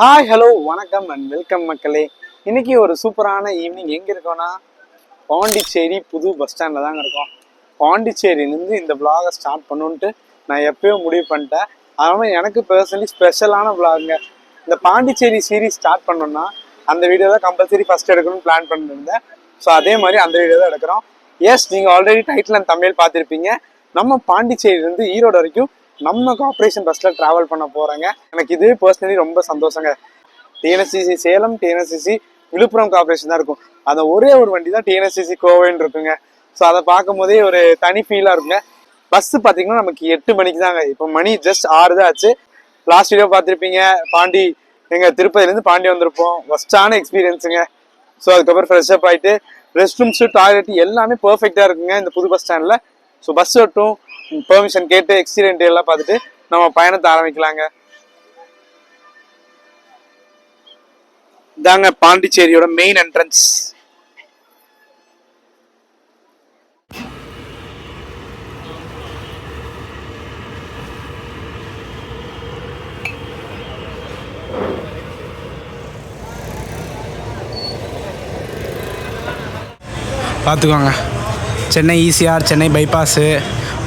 Hi hello வணக்கம் and welcome மக்களே. இன்னைக்கு ஒரு சூப்பரான ஈவினிங் எங்கே இருக்கோம்னா? பாண்டிச்சேரி புது பஸ் ஸ்டாண்டில் தாங்க இருக்கோம். பாண்டிச்சேரியிலேருந்து இந்த விலாகை ஸ்டார்ட் பண்ணுன்ட்டு நான் எப்பயோ முடிவு பண்ணிட்டேன். அதனால எனக்கு பர்சனலி ஸ்பெஷலான விலாகுங்க இந்த பாண்டிச்சேரி சீரிஸ் ஸ்டார்ட் பண்ணோம்னா அந்த வீடியோ தான் கம்பல்சரி ஃபஸ்ட் எடுக்கணும்னு பிளான் பண்ணியிருந்தேன் ஸோ அதே மாதிரி அந்த வீடியோ தான் எடுக்கிறோம். எஸ் நீங்கள் ஆல்ரெடி டைட்டில் அண்ட் தமிழ் பார்த்துருப்பீங்க. நம்ம பாண்டிச்சேரியிலேருந்து ஈரோடு வரைக்கும் நம்ம கார்பரேஷன் பஸ்ஸில் ட்ராவல் பண்ண போகிறேங்க எனக்கு இது பர்சனலி ரொம்ப சந்தோஷங்க. TNSCC Salem TNSCC Villupuram corporation தான் இருக்கும். அந்த ஒரே ஒரு வண்டி தான் டிஎன்எஸ்சிசி கோவைன்னு இருக்குங்க. ஸோ அதை பார்க்கும் போதே ஒரு தனி ஃபீலாக இருக்குங்க. பஸ் பார்த்தீங்கன்னா நமக்கு எட்டு மணிக்கு தாங்க. இப்போ மணி ஜஸ்ட் ஆறு தான் ஆச்சு. லாஸ்ட் வீடியோ பார்த்துருப்பீங்க. பாண்டி எங்கள் திருப்பதிலேருந்து பாண்டி வந்திருப்போம். ஃபஸ்ட்டான எக்ஸ்பீரியன்ஸுங்க ஸோ அதுக்கப்புறம் ஃப்ரெஷ் அப் ஆகிட்டு ரெஸ்ட் ரூம்ஸு டாய்லெட் எல்லாமே பர்ஃபெக்டாக இருக்குங்க. இந்த புது பஸ் ஸ்டாண்டில் ஸோ பஸ் ஒட்டும் பெர்மிஷன் கேட்டு எக்ஸிடென்ட் எல்லாம் பார்த்துட்டு நம்ம பயணத்தை ஆரம்பிக்கலாங்க. இதாங்க பாண்டிச்சேரியோட மெயின் என்ட்ரன்ஸ் பார்த்துக்கோங்க. சென்னை ஈசிஆர் சென்னை பைபாஸு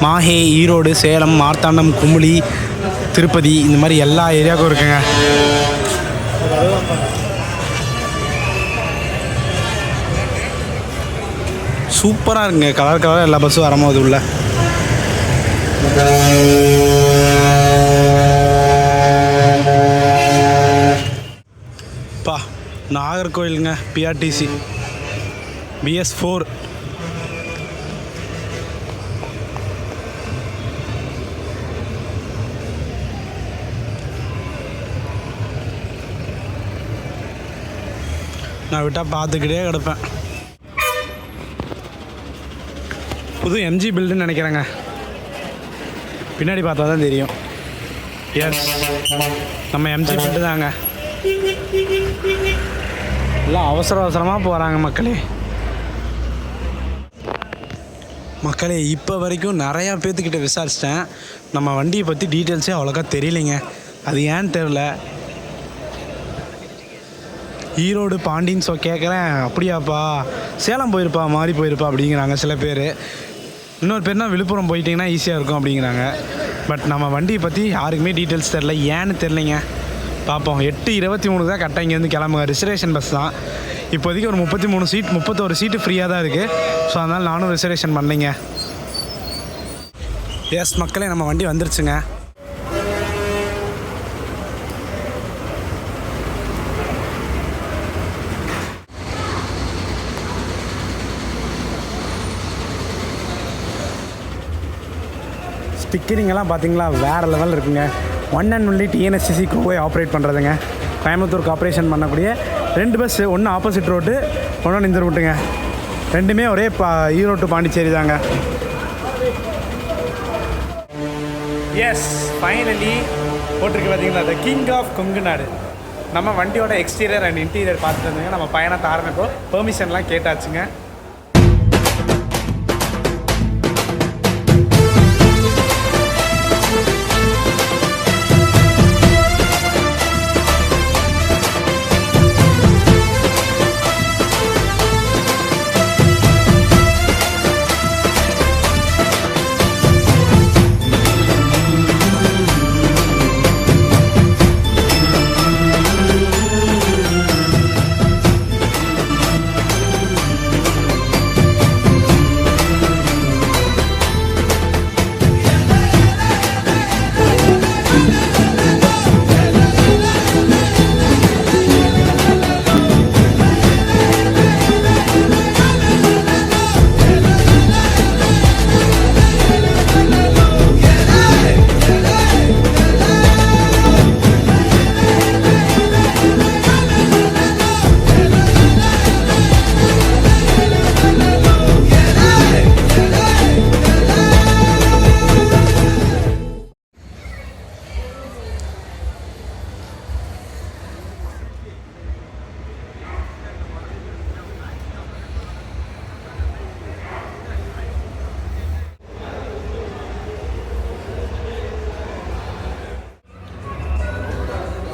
மாஹே ஈரோடு சேலம் மார்த்தாண்டம் குமுளி திருப்பதி இந்த மாதிரி எல்லா ஏரியாவுக்கும் இருக்குங்க. சூப்பராக இருக்குங்க. கலர் கலராக எல்லா பஸ்ஸும் வரும்போது உள்ள. பா நாகர்கோயிலுங்க பிஆர்டிசி பிஎஸ் ஃபோர் நான் விட்டால் பார்த்துக்கிட்டே கிடப்பேன். புது எம்ஜி பில்டுன்னு நினைக்கிறேங்க. பின்னாடி பார்த்தா தான் தெரியும். எஸ் நம்ம எம்ஜி பில்டு தாங்க. எல்லாம் அவசர அவசரமாக போகிறாங்க மக்களே. மக்களே இப்போ வரைக்கும் நிறையா பேர்த்துக்கிட்ட விசாரிச்சிட்டேன். நம்ம வண்டியை பற்றி டீட்டெயில்ஸே அவ்வளோக்கா தெரியலைங்க. அது ஏன்னு தெரில ஈரோடு பாண்டின்னு சொ கேட்குறேன் அப்படியாப்பா? சேலம் போயிருப்பா மாறி போயிருப்பா அப்படிங்கிறாங்க சில பேர். இன்னொரு பேர்னா விழுப்புரம் போயிட்டிங்கன்னா ஈஸியாக இருக்கும் அப்படிங்கிறாங்க. பட் நம்ம வண்டியை பற்றி யாருக்குமே டீட்டெயில்ஸ் தெரில ஏன்னு தெரிலிங்க பார்ப்போம் எட்டு இருபத்தி மூணு தான் கரெக்டாக இங்கேருந்து கிளம்புங்க. ரிசர்வேஷன் பஸ் தான். இப்போதைக்கு ஒரு முப்பத்தி மூணு சீட் முப்பத்தோரு சீட்டு ஃப்ரீயாக தான் இருக்குது ஸோ அதனால் நானும் ரிசர்வேஷன் பண்ணலைங்க. எஸ் மக்களே நம்ம வண்டி வந்துருச்சுங்க. ஸ்டிக்கரிங்கெல்லாம் பார்த்தீங்களா? வேறு லெவல் இருக்குங்க. ஒன் அண்ட் ஒன்லி டிஎன்எஸ்சிசி குரூவை ஆப்ரேட் பண்ணுறதுங்க கோயம்புத்தூருக்கு ஆப்ரேஷன் பண்ணக்கூடிய ரெண்டு பஸ்ஸு ஒன்று ஆப்போசிட் ரோட்டு ஒன்று இந்த ரூட்டுங்க ரெண்டுமே ஒரே பா ஈரோட்டு பாண்டிச்சேரி தாங்க. எஸ் ஃபைனலி போட்டிருக்கு பார்த்தீங்களா த கிங் ஆஃப் கொங்கு நாடு நம்ம வண்டியோட எக்ஸ்டீரியர் அண்ட் இன்டீரியர் பார்த்துட்டு இருந்தீங்க நம்ம பயணத்தை ஆரம்பிப்போம். பெர்மிஷன்லாம் கேட்டாச்சுங்க.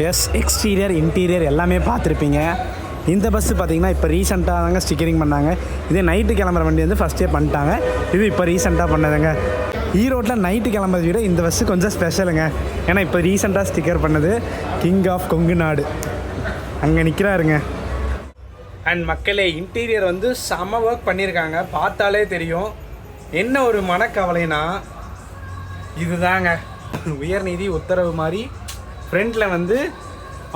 எஸ் எக்ஸ்டீரியர் இன்டீரியர் எல்லாமே பார்த்துருப்பீங்க. இந்த பஸ்ஸு பார்த்தீங்கன்னா இப்போ ரீசெண்டாக தாங்க ஸ்டிக்கரிங் பண்ணாங்க. இதே நைட்டு கிளம்புற வண்டி வந்து ஃபஸ்ட்டே பண்ணிட்டாங்க. இது இப்போ ரீசெண்டாக பண்ணதுங்க. ஈரோட்டில் நைட்டு கிளம்புறதை விட இந்த பஸ்ஸு கொஞ்சம் ஸ்பெஷலுங்க ஏன்னா இப்போ ரீசெண்டாக ஸ்டிக்கர் பண்ணது கிங் ஆஃப் கொங்கு நாடு அங்கே நிற்கிறாருங்க அண்ட் மக்களே இன்டீரியர் வந்து செம ஒர்க் பண்ணியிருக்காங்க பார்த்தாலே தெரியும். என்ன ஒரு மனக்கவலைனா இதுதாங்க. உயர்நீதி உத்தரவு மாதிரி ஃப்ரண்ட்டில் வந்து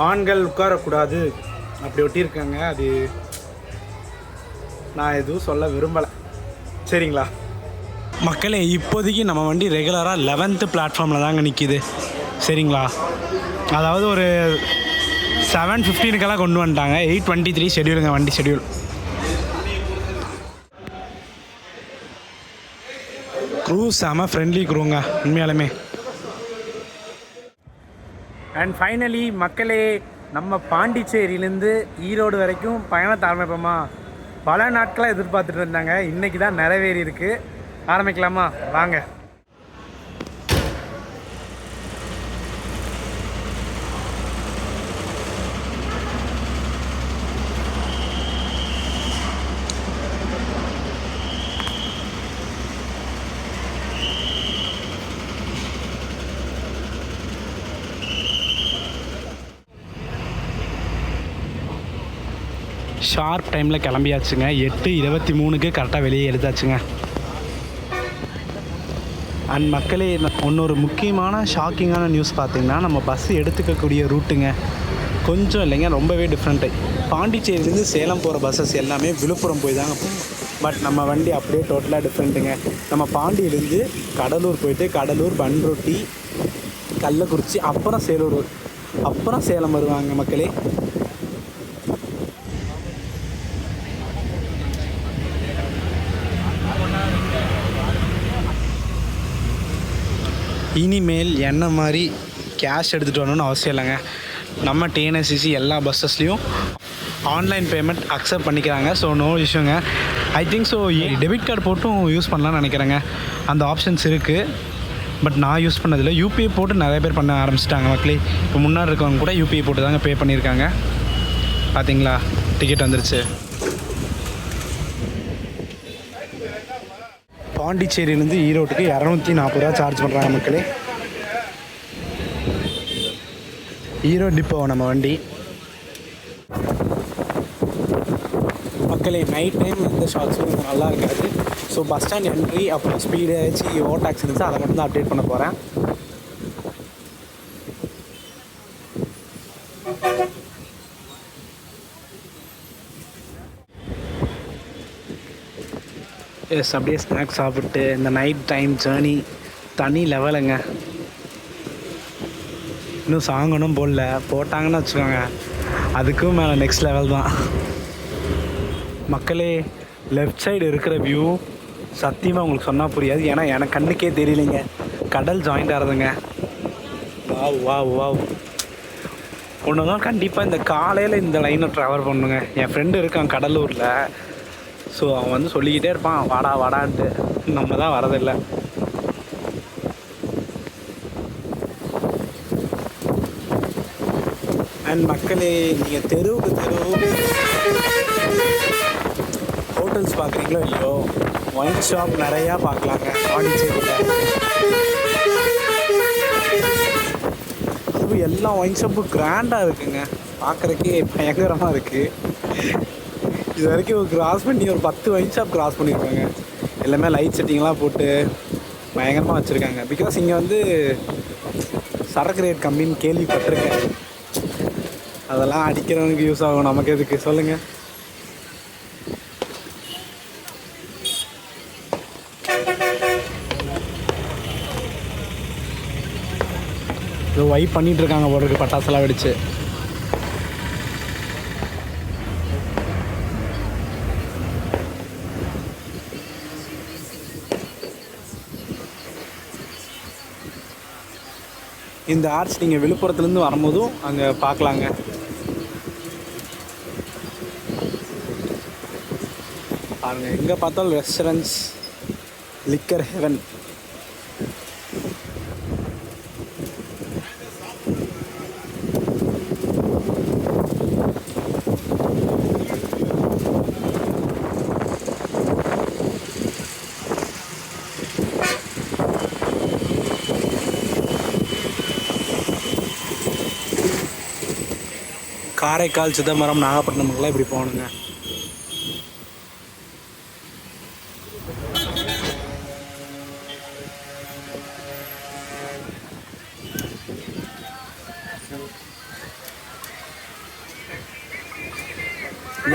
ஆண்கள் உட்காரக்கூடாது. அப்படி ஒட்டியிருக்காங்க. அது நான் எதுவும் சொல்ல விரும்பலை. சரிங்களா? மக்களே இப்போதைக்கு நம்ம வண்டி ரெகுலராக லெவன்த்து பிளாட்ஃபார்மில் தாங்க நிற்கிது சரிங்களா? அதாவது ஒரு செவன் ஃபிஃப்டீனுக்கெல்லாம் கொண்டு வந்துட்டாங்க. எயிட் டுவெண்ட்டி த்ரீ ஷெடியூலுங்க வண்டி ஷெடியூல் க்ரூ செம ஃப்ரெண்ட்லி க்ரூங்க உண்மையாலுமே. அண்ட் ஃபைனலி மக்களே நம்ம பாண்டிச்சேரியிலேருந்து ஈரோடு வரைக்கும் பயணத்தை ஆரம்பிப்போமா பல நாட்களாக எதிர்பார்த்துட்டு இருந்தாங்க. இன்றைக்கி தான் நிறைவேறி இருக்குது ஆரம்பிக்கலாமா? வாங்க. ஷார்ப் டைமில் கிளம்பியாச்சுங்க. எட்டு இருபத்தி மூணுக்கு கரெக்டாக வெளியே எடுத்தாச்சுங்க. அண்ட் மக்களே இன்னொரு முக்கியமான ஷாக்கிங்கான நியூஸ் பார்த்தீங்கன்னா நம்ம பஸ் எடுத்துக்கக்கூடிய ரூட்டுங்க கொஞ்சம் இல்லைங்க ரொம்பவே டிஃப்ரெண்ட்டு பாண்டிச்சேரியிலேருந்து சேலம் போகிற பஸ்ஸஸ் எல்லாமே விழுப்புரம் போய் தாங்க போகும். பட் நம்ம வண்டி அப்படியே டோட்டலாக டிஃப்ரெண்ட்டுங்க நம்ம பாண்டியிலேருந்து கடலூர் போயிட்டு கடலூர் பன்ரொட்டி கள்ளக்குறிச்சி அப்புறம் சேலூர் அப்புறம் சேலம் வருவாங்க மக்களே. இனிமேல் என்ன மாதிரி கேஷ் எடுத்துகிட்டு வரணும்னு அவசியம் இல்லைங்க. நம்ம டிஎன்எஸ்சிசி எல்லா பஸ்ஸஸ்லேயும் ஆன்லைன் பேமெண்ட் அக்செப்ட் பண்ணிக்கிறாங்க. So no இஷ்யூங்க I think so debit card போட்டும் யூஸ் பண்ணலாம்னு நினைக்கிறேங்க. அந்த ஆப்ஷன்ஸ் இருக்குது பட் நான் யூஸ் பண்ணதில்லை. யூபிஐ போட்டு நிறைய பேர் பண்ண ஆரம்பிச்சிட்டாங்க மக்களே. இப்போ முன்னாடி இருக்கவங்க கூட யூபிஐ போட்டு தாங்க பே பண்ணியிருக்காங்க. பார்த்தீங்களா டிக்கெட் வந்துருச்சு. பாண்டிச்சேரியிலேருந்து ஈரோட்டுக்கு இரநூத்தி நாற்பது ரூபா சார்ஜ் பண்ணுறாங்க மக்களே. ஈரோடு டிப்போ நம்ம வண்டி. மக்களே நைட் டைம் இந்த ஷார்ட்ஸும் நல்லா இருக்காது. ஸோ பஸ் ஸ்டாண்ட் என்ட்ரி அப்புறம் ஸ்பீடு ஏதாச்சும் டாக்ஸ் இருந்துச்சு அதை மட்டும் தான் அப்டேட் பண்ண போகிறேன் எஸ் அப்படியே ஸ்நாக்ஸ் சாப்பிட்டு இந்த நைட் டைம் ஜேர்னி தனி லெவலுங்க இன்னும் சாங்கணும் போடல. போட்டாங்கன்னு வச்சுக்கோங்க. அதுக்கும் மேலே நெக்ஸ்ட் லெவல் தான். மக்களே லெஃப்ட் சைடு இருக்கிற வியூ சத்தியமாக உங்களுக்கு சொன்னால் புரியாது. ஏன்னா எனக்கு கண்ணுக்கே தெரியலைங்க. கடல் ஜாயிண்ட் ஆகிறதுங்க வாவ் வாவ் வாவ் ஒன்று தான் கண்டிப்பாக இந்த காலையில் இந்த லைனை ட்ராவல் பண்ணுங்க என் ஃப்ரெண்டு இருக்கான் கடலூரில். ஸோ அவன் வந்து சொல்லிக்கிட்டே இருப்பான் வாடா வாடான்ட்டு. நம்ம தான் வரதில்லை. அண்ட் மக்களே நீங்கள் தெருவுக்கு தெரு ஹோட்டல்ஸ் பார்க்குறீங்களோ இல்லையோ ஒயின் ஷாப் நிறையா பார்க்கலாங்க பாண்டிச்சேரியில் அதுவும் எல்லா ஒயின் ஷாப்பும் கிராண்டாக இருக்குங்க. பார்க்குறக்கே பயங்கரமாக இருக்குது இது வரைக்கும் கிராஸ் பண்ணி ஒரு பத்து ஒயின் ஷாப் கிராஸ் பண்ணியிருக்காங்க. எல்லாமே லைட் செட்டிங்லாம் போட்டு பயங்கரமாக வச்சுருக்காங்க. பிகாஸ் இங்கே வந்து சரக்கு ரேட் கம்மின்னு கேள்விப்பட்டிருக்கேன். அதெல்லாம் அடிக்கிறவனுக்கு யூஸ் ஆகும். நமக்கு எதுக்கு? சொல்லுங்கள் இது வைப் பண்ணிகிட்ருக்காங்க இருக்காங்க பட்டாசெல்லாம் வெடிச்சு. இந்த ஆர்ட்ஸ் நீங்கள் விழுப்புரத்துலேருந்து வரும்போதும் அங்கே பார்க்கலாங்க. பாருங்கள் எங்கே பார்த்தாலும் restaurants liquor heaven Karaikal Chidambaram நாகப்பட்டினம்லாம் இப்படி போகணுங்க.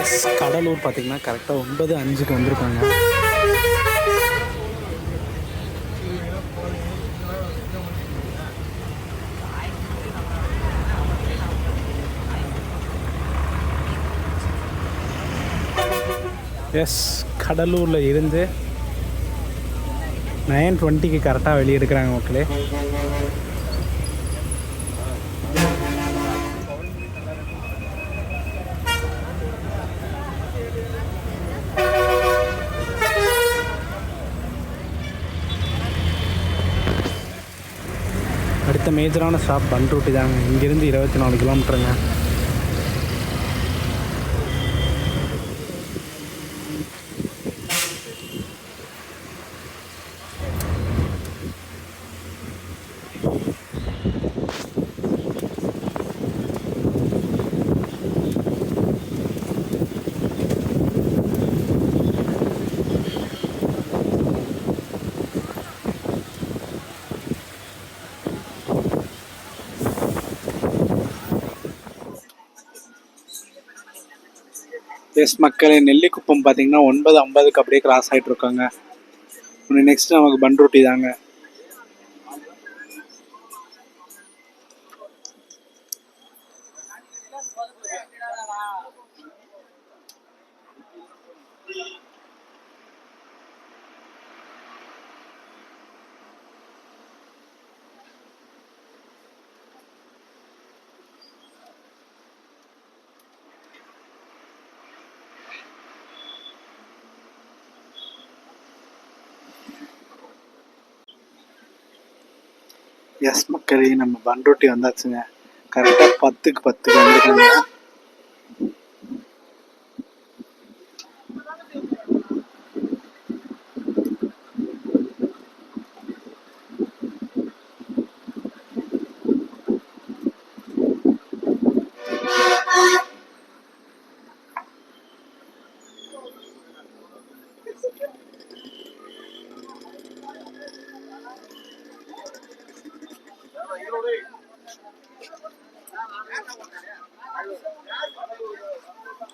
எஸ் கடலூர் பார்த்தீங்கன்னா கரெக்டாக ஒன்பது அஞ்சுக்கு வந்திருக்காங்க. எஸ் கடலூரில் இருந்து நைன் டுவெண்ட்டிக்கு கரெக்டாக வெளியே எடுக்கிறாங்க மக்களே. அடுத்த மேஜரான ஸ்டாப் பண்ருட்டி தாங்க இங்கேருந்து இருபத்தி நாலு கிலோமீட்டருங்க எஸ் மக்களே நெல்லிக்குப்பம் பார்த்தீங்கன்னா ஒன்பது ஐம்பதுக்கு அப்படியே கிராஸ் ஆகிட்டு இருக்காங்க. நெக்ஸ்ட் நமக்கு பண்ருட்டி தாங்க. எஸ் மக்களே நம்ம பண்ருட்டி வந்தாச்சுங்க. கரெக்டாக பத்துக்கு பத்துக்கு வந்திருக்காங்க.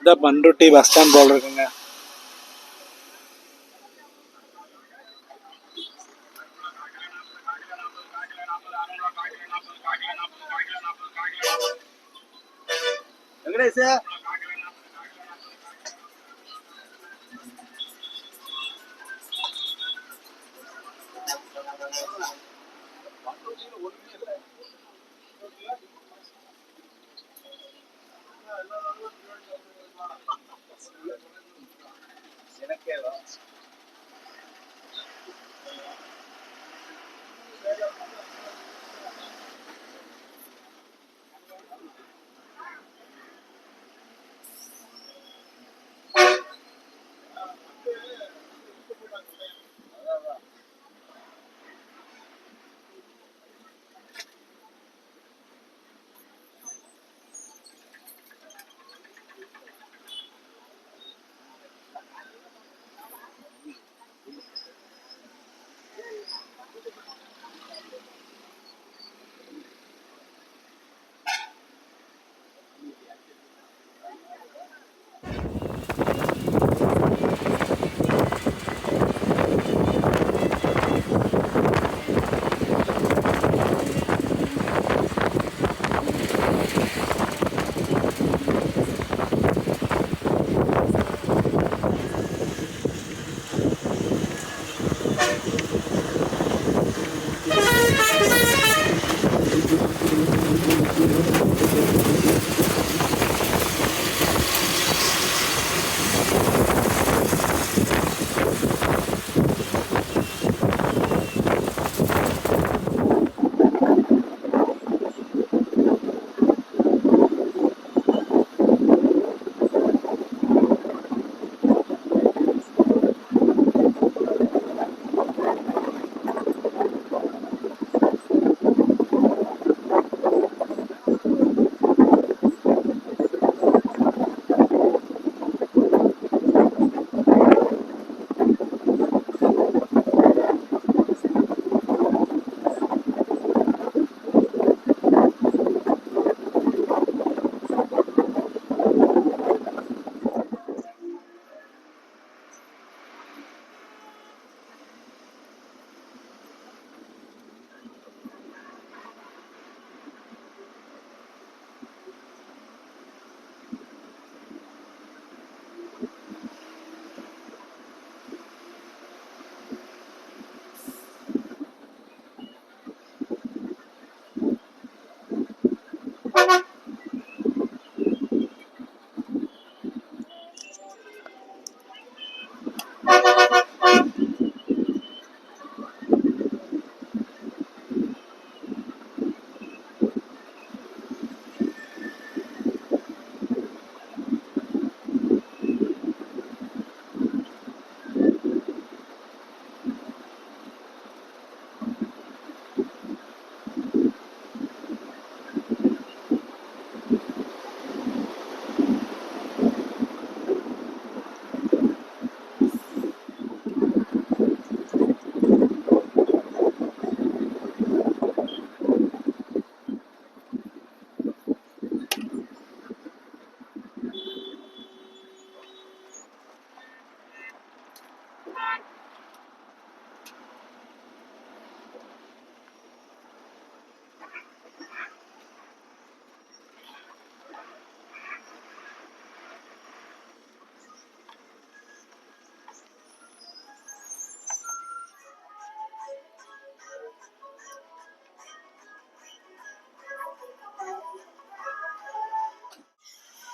இந்த பண்ருட்டி பஸ் ஸ்டாண்ட் போல் இருக்குங்க.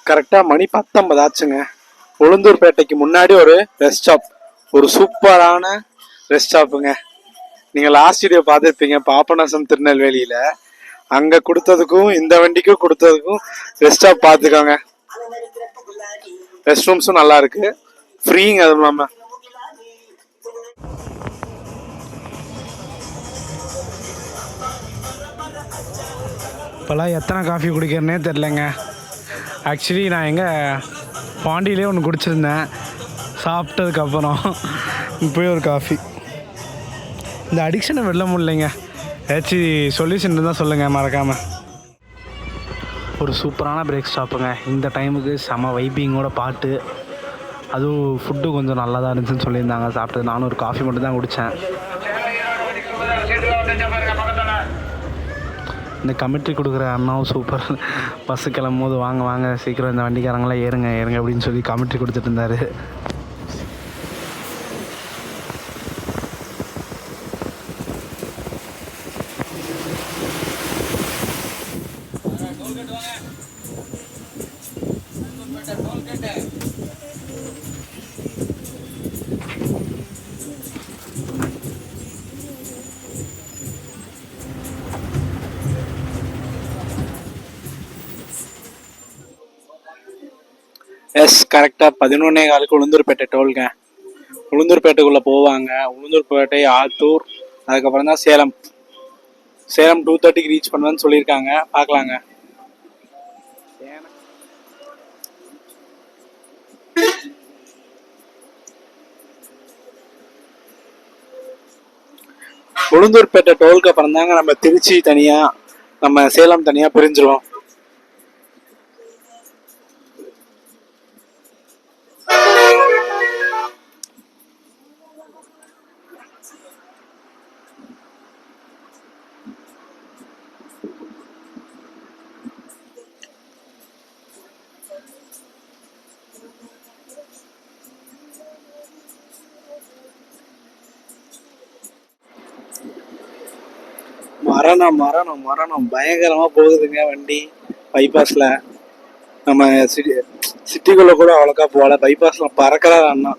கரெக்டாக மணி பத்தொன்பது ஆச்சுங்க. உளுந்தூர்பேட்டைக்கு முன்னாடி ஒரு ரெஸ்ட் ஸ்டாப் ஒரு சூப்பரான ரெஸ்ட் ஸ்டாப்புங்க நீங்கள் லாஸ்ட் வீடியோ பார்த்துருப்பீங்க பாபநாசம் திருநெல்வேலியில். அங்கே கொடுத்ததுக்கும் இந்த வண்டிக்கும் கொடுத்ததுக்கும் ரெஸ்ட் ஸ்டாப் பார்த்துக்கோங்க. ரெஸ்ட் ரூம்ஸும் நல்லா இருக்கு. ஃப்ரீங்க அதுவும் இல்லாமல் இப்போல்லாம் எத்தனை காஃபி குடிக்கிறேனே தெரிலங்க ஆக்சுவலி நான் எங்கே பாண்டியிலே ஒன்று குடிச்சிருந்தேன். சாப்பிட்டதுக்கப்புறம் இப்போயே ஒரு காஃபி இந்த அடிக்ஷனை வெளில முடியலைங்க. ஏதாச்சும் சொல்யூஷன் இருந்தால் சொல்லுங்கள் மறக்காமல் ஒரு சூப்பரான பிரேக் ஸ்டாப்புங்க இந்த டைமுக்கு செம வைப்பிங்கோட பாட்டு. அதுவும் ஃபுட்டு கொஞ்சம் நல்லா தான் இருந்துச்சுன்னு சொல்லியிருந்தாங்க. சாப்பிட்டது நானும் ஒரு காஃபி மட்டும் தான் குடித்தேன் இந்த கமிட்டி கொடுக்குற அண்ணாவும் சூப்பர் பஸ்ஸு கிளம்பும் போது வாங்க வாங்க சீக்கிரம் இந்த வண்டிக்காரங்களாம் ஏறுங்க ஏறுங்க அப்படின்னு சொல்லி கமெண்ட்ரி கொடுத்துட்டு இருந்தார். எஸ் கரெக்டாக பதினொன்னே காலுக்கு உளுந்தூர்பேட்டை டோல்ங்க. உளுந்தூர்பேட்டைக்குள்ளே போவாங்க. உளுந்தூர்பேட்டை ஆத்தூர் அதுக்கப்புறம் தான் சேலம். சேலம் டூ தேர்ட்டிக்கு ரீச் பண்ணுவேன்னு சொல்லியிருக்காங்க. பார்க்கலாங்க. உளுந்தூர்பேட்டை டோலுக்கு அப்புறம் தாங்க நம்ம திருச்சி தனியாக நம்ம சேலம் தனியாக பிரிஞ்சிருவோம். மரணம் மரணம் மரணம். பயங்கரமா போகுதுங்க வண்டி. பைபாஸ்ல நம்ம சிட்டி சிட்டிக்குள்ள கூட அவ்வளோக்கா போகல. பைபாஸ்ல பறக்கிறாரு அண்ணா.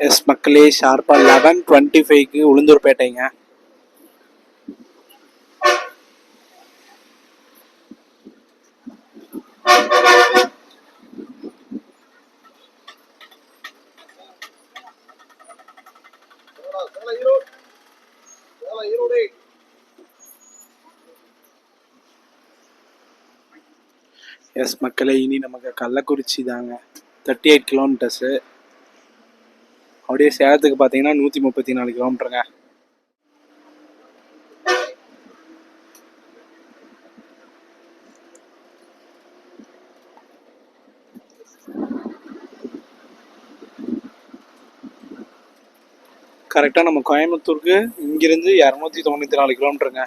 எஸ் மக்களே ஷார்ப்பா லெவன் டுவெண்ட்டி ஃபைவ்க்கு உளுந்தூர்பேட்டைங்க. எஸ் மக்களே இனி நமக்கு கள்ளக்குறிச்சி தாங்க தேர்ட்டி எயிட் கிலோமீட்டர்ஸு அப்படியே சேலத்துக்கு பார்த்தீங்கன்னா நூற்றி முப்பத்தி நாலு கிலோமீட்டருங்க. கரெக்டாக நம்ம கோயம்புத்தூருக்கு இங்கிருந்து இரநூத்தி தொண்ணூற்றி நாலு கிலோமீட்டருங்க.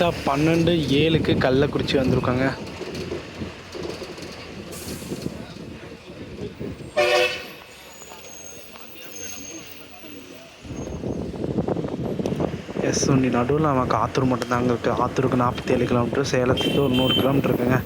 கரெக்டாக பன்னெண்டு ஏழுக்கு கள்ளக்குறிச்சி வந்திருக்காங்க. எஸ் ஒன்றி நடுவில் நமக்கு ஆத்தூர் மட்டும்தாங்க இருக்குது ஆத்தூருக்கு நாற்பத்தி ஏழு கிலோமீட்டர் சேலத்துக்கு ஒரு நூறு கிலோமீட்டர் இருக்குங்க.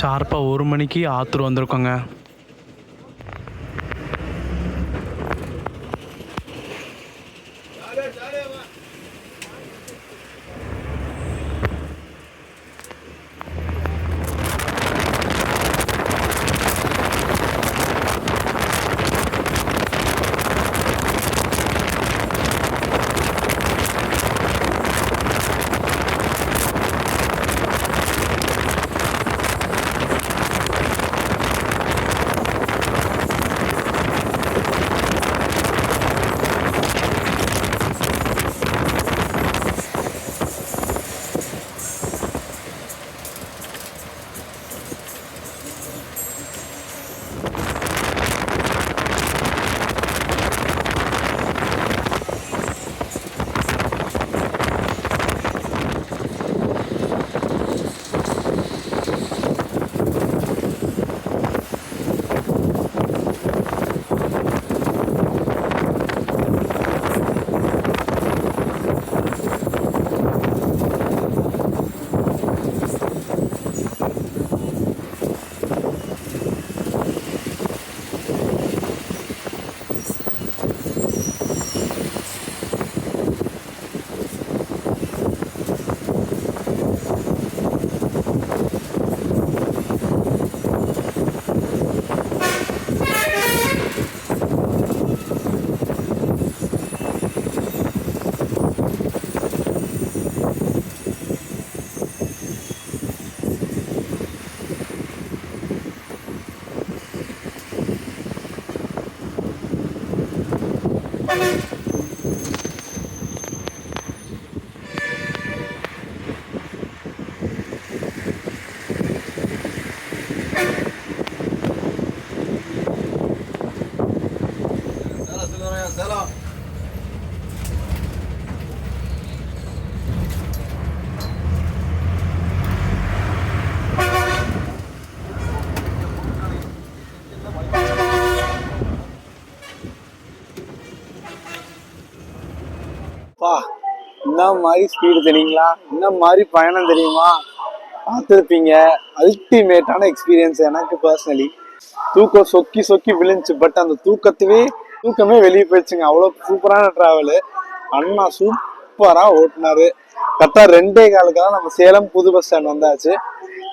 ஷார்ப்பாக ஒரு மணிக்கு ஆத்தூர் வந்திருக்கோங்க. மாதிரி ஸ்பீடு தெரியுங்களா? என்ன மாதிரி பயணம் தெரியுமா? பார்த்துருப்பீங்க. அல்டிமேட்டான எக்ஸ்பீரியன்ஸ் எனக்கு பர்சனலி தூக்கம் சொக்கி சொக்கி விழுந்துச்சு. பட் அந்த தூக்கத்துவே தூக்கமே வெளியே போயிடுச்சுங்க. அவ்வளோ சூப்பரான ட்ராவலு அண்ணா சூப்பராக ஓட்டினாரு. கரெக்டாக ரெண்டே காலுக்கெல்லாம் நம்ம சேலம் புது பஸ் ஸ்டாண்ட் வந்தாச்சு.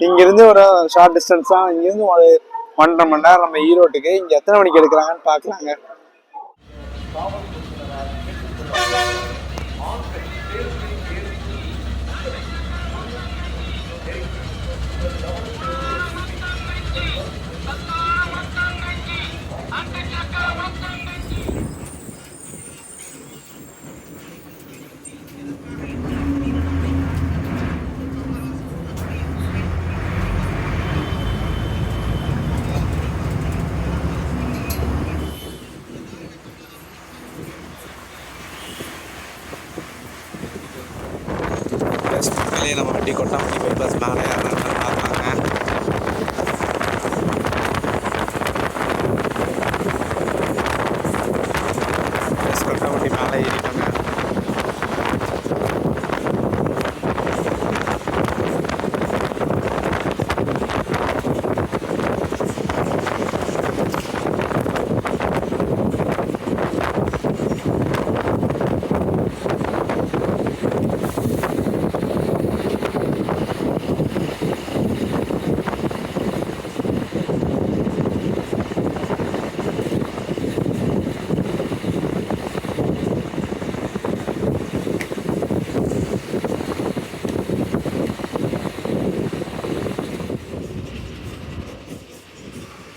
இங்கேருந்து ஒரு ஷார்ட் டிஸ்டன்ஸ் தான் இங்கேருந்து ஒரு ஒன்றரை மணி நேரம் நம்ம ஈரோட்டுக்கு. இங்கே எத்தனை மணிக்கு எடுக்கிறாங்கன்னு பார்க்கலாங்க பஸ் மக்களே நம்ம வண்டி கொட்டாம்பட்டி பைபாஸ் மேலே ஏறாங்க பார்க்கலாங்க பஸ் கொட்டாம்பட்டி மேலே ஏறிட்டோங்க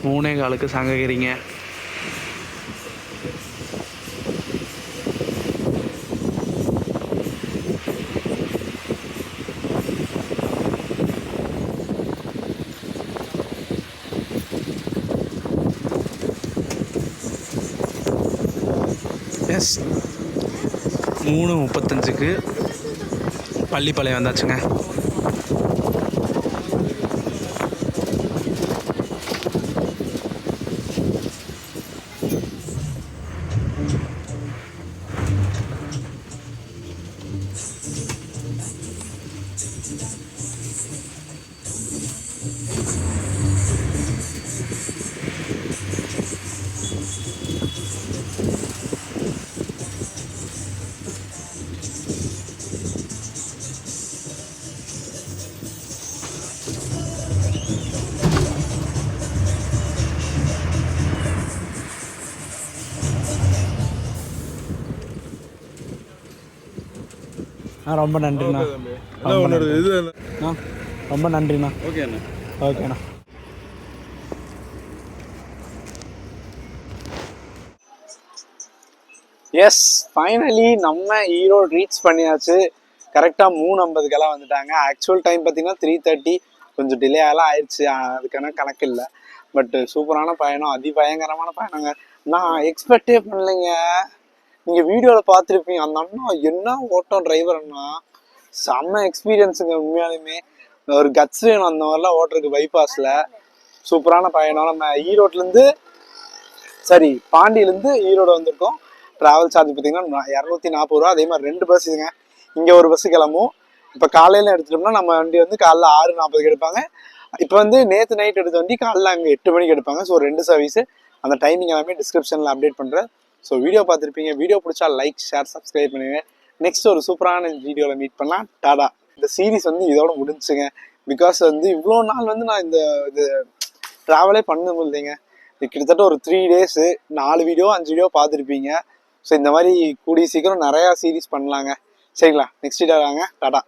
மூணே காலுக்கு சங்ககிரிங்க. எஸ் மூணு முப்பத்தஞ்சுக்கு பள்ளிப்பாளையம் வந்தாச்சுங்க. ஆ ரொம்ப நன்றிண்ணா. இது ஆ ரொம்ப நன்றிண்ணா. ஓகே அண்ணா. ஓகேண்ணா எஸ் ஃபைனலி நம்ம ஈரோடு ரீச் பண்ணியாச்சு. கரெக்டாக மூணு ஐம்பதுக்கெல்லாம் வந்துட்டாங்க. ஆக்சுவல் டைம் பார்த்தீங்கன்னா த்ரீ தேர்ட்டி கொஞ்சம் டிலே ஆகலாம் ஆயிடுச்சு. அதுக்கான கணக்கு இல்லை. பட் சூப்பரான பயணம். அதிபயங்கரமான பயணங்க. நான் எக்ஸ்பெக்டே பண்ணலைங்க. நீங்கள் வீடியோவில் பார்த்துருப்பீங்க அந்த அண்ணா என்ன ஓட்டம் டிரைவர் அண்ணா? செம்ம எக்ஸ்பீரியன்ஸுங்க உண்மையாலுமே. ஒரு கட்ஸ் வேணும் அந்த மாதிரிலாம் ஓட்டுறதுக்கு பைபாஸில் சூப்பரான பயணம். நம்ம ஈரோட்லேருந்து சரி பாண்டியிலேருந்து ஈரோடு வந்திருக்கோம். ட்ராவல் சார்ஜ் பார்த்தீங்கன்னா இரநூத்தி நாற்பது ரூபா. அதே மாதிரி ரெண்டு பஸ் இதுங்க. இங்கே ஒரு பஸ் கிளம்பும். இப்போ காலையில் எடுத்துட்டோம்னா நம்ம வண்டி வந்து காலைல ஆறு நாற்பதுக்கு எடுப்பாங்க. இப்போ வந்து நேற்று நைட் எடுத்த வண்டி காலைல அங்கே எட்டு மணிக்கு எடுப்பாங்க. ஸோ ரெண்டு சர்வீஸு அந்த டைமிங் எல்லாமே டிஸ்கிரிப்ஷனில் அப்டேட் பண்ணுறேன் ஸோ வீடியோ பார்த்துருப்பீங்க. வீடியோ பிடிச்சா லைக் ஷேர் சப்ஸ்கிரைப் பண்ணுங்க. நெக்ஸ்ட் ஒரு சூப்பரான வீடியோவில் மீட் பண்ணலாம். டாடா இந்த சீரிஸ் வந்து இதோட முடிஞ்சுங்க. பிகாஸ் வந்து இவ்வளோ நாள் வந்து நான் இந்த இது ட்ராவலே பண்ண முடியலைங்க. கிட்டத்தட்ட ஒரு த்ரீ டேஸு நாலு வீடியோ அஞ்சு வீடியோ பார்த்துருப்பீங்க. ஸோ இந்த மாதிரி கூடிய சீக்கிரம் நிறையா சீரிஸ் பண்ணலாங்க. சரிங்களா? நெக்ஸ்ட் டாடாங்க டாடா